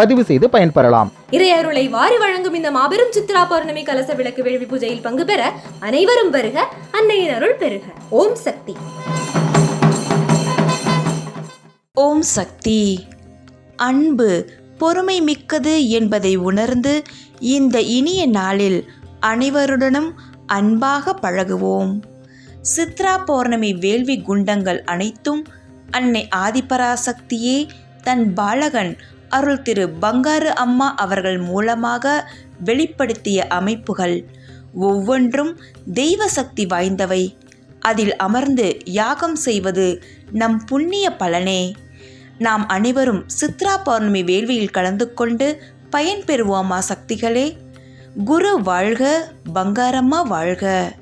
பதிவு செய்து பயன்பெறலாம். இறையருளை வாரி வழங்கும் இந்த மாபெரும் சித்ரா பௌர்ணமி கலச விளக்கு வேள்வி பூஜையில் பங்கு பெற அனைவரும் வருக அன்னையின் அருள் பெறுக ஓம் சக்தி. ஓம் சக்தி. அன்பு பொறுமை மிக்கது என்பதை உணர்ந்து இந்த இனிய நாளில் அனைவருடனும் அன்பாக பழகுவோம். சித்ரா பௌர்ணமி வேள்வி குண்டங்கள் அனைத்தும் அன்னை ஆதிபராசக்தியே தன் பாலகன் அருள் திரு பங்காரு அம்மா அவர்கள் மூலமாக வெளிப்படுத்திய அமைப்புகள் ஒவ்வொன்றும் தெய்வ சக்தி வாய்ந்தவை. அதில் அமர்ந்து யாகம் செய்வது நம் புண்ணிய பலனே. நாம் அனைவரும் சித்ரா பௌர்ணமி வேள்வியில் கலந்து கொண்டு பயன்பெறுவோமா சக்திகளே குரு வாழ்க பங்காரம்மா வாழ்க.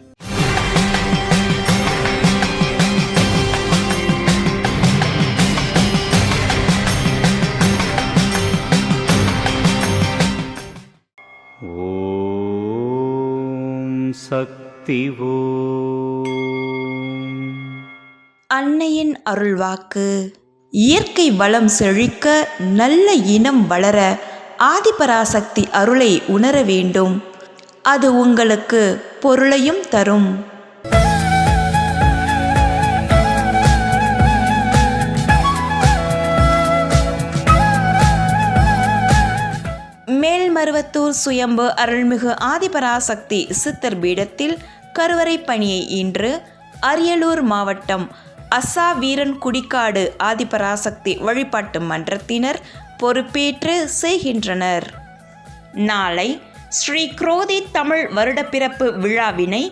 சக்தி அன்னையின் அருள்வாக்கு. இயற்கை வளம் செழிக்க நல்ல இனம் வளர ஆதிபராசக்தி அருளை உணர வேண்டும். அது உங்களுக்கு பொருளையும் தரும். மேல்மருவத்தூர் சுயம்பு அருள்மிகு ஆதிபராசக்தி சித்தர் பீடத்தில் கருவறை பணியை இன்று அரியலூர் மாவட்டம் அசா வீரன் குடிக்காடு ஆதிபராசக்தி வழிபாட்டு மன்றத்தினர் பொறுப்பேற்று செய்கின்றனர். நாளை ஸ்ரீ குரோதி தமிழ் வருடப்பிறப்பு விழாவினை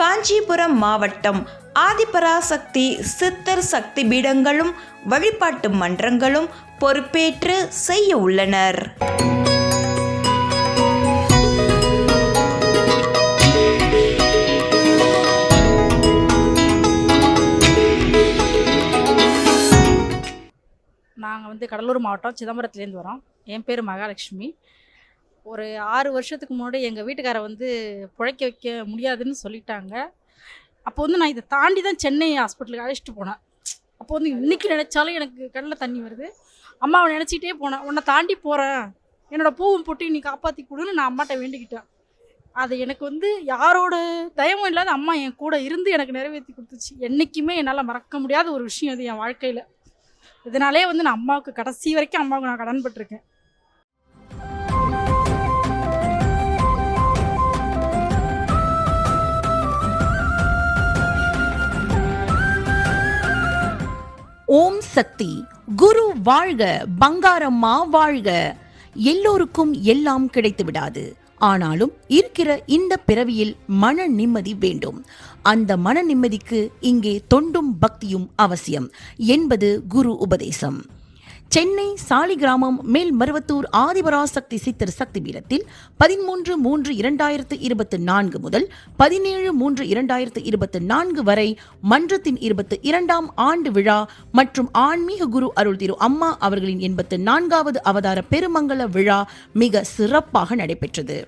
காஞ்சிபுரம் மாவட்டம் ஆதிபராசக்தி சித்தர் சக்தி பீடங்களும் வழிபாட்டு மன்றங்களும் பொறுப்பேற்று செய்ய உள்ளனர். நாங்கள் வந்து கடலூர் மாவட்டம் சிதம்பரத்துலேருந்து வரோம். என் பேர் மகாலட்சுமி. ஒரு ஆறு வருஷத்துக்கு முன்னாடி எங்கள் வீட்டுக்காரை வந்து பிழைக்க வைக்க முடியாதுன்னு சொல்லிட்டாங்க. அப்போ வந்து நான் இதை தாண்டி தான் சென்னை ஹாஸ்பிட்டலுக்கு அழைச்சிட்டு போனேன். அப்போ வந்து இன்றைக்கி நினச்சாலும் எனக்கு கண்ணில் தண்ணி வருது. அம்மாவை நினச்சிக்கிட்டே போனேன். உன்னை தாண்டி போகிறேன் என்னோட பூவும் பொட்டி நீ காப்பாற்றி கொடுன்னு நான் அம்மாட்ட வேண்டிக்கிட்டேன். அது எனக்கு வந்து யாரோட தயமும் இல்லாத அம்மா என் கூட இருந்து எனக்கு நிறைவேற்றி கொடுத்துச்சு. என்றைக்குமே என்னால் மறக்க முடியாத ஒரு விஷயம் அது என் வாழ்க்கையில். இதனாலே வந்து நான் அம்மாவுக்கு கடைசி வரைக்கும் அம்மாவுக்கு நான் கடன்பட்டிருக்கேன் ஓம் சக்தி. குரு வாழ்க பங்காரம்மா வாழ்க. எல்லோருக்கும் எல்லாம் கிடைத்து விடாது ஆனாலும் இருக்கிற இந்த பிறவியில் மன நிம்மதி வேண்டும். அந்த மன நிம்மதிக்கு இங்கே தொண்டும் பக்தியும் அவசியம் என்பது குரு உபதேசம். சென்னை சாலிகிராமம் மேல்மருவத்தூர் ஆதிபராசக்தி சித்தர் சக்தி பீடத்தில் பதிமூன்று மூன்று இரண்டாயிரத்து இருபத்தி நான்கு முதல் பதினேழு மூன்று இரண்டாயிரத்து இருபத்தி நான்கு வரை மன்றத்தின் இருபத்தி இரண்டாம் ஆண்டு விழா மற்றும் ஆன்மீக குரு அருள் திரு அம்மா அவர்களின் எண்பத்து நான்காவது அவதார பெருமங்கல விழா மிக சிறப்பாக நடைபெற்றது.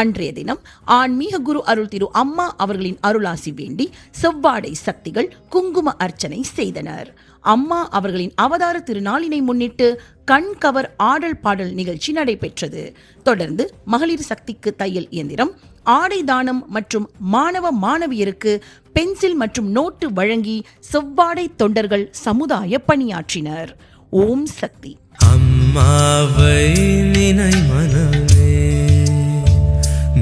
அன்றைய தினம் ஆன்மீக குரு அருள் திரு அம்மா அவர்களின் அருளாசி வேண்டி செவ்வாடை சக்திகள் குங்கும அர்ச்சனை செய்தனர். அம்மா அவர்களின் அவதார திருநாளினை முன்னிட்டு கண் கவர் ஆடல் பாடல் நிகழ்ச்சி நடைபெற்றது. தொடர்ந்து மகளிர் சக்திக்கு தையல் இயந்திரம் ஆடை தானம் மற்றும் மாணவ மாணவியருக்கு பென்சில் மற்றும் நோட்டு வழங்கி செவ்வாடை தொண்டர்கள் சமுதாய பணியாற்றினர். ஓம் சக்தி. அம்மாவை நினை மனமே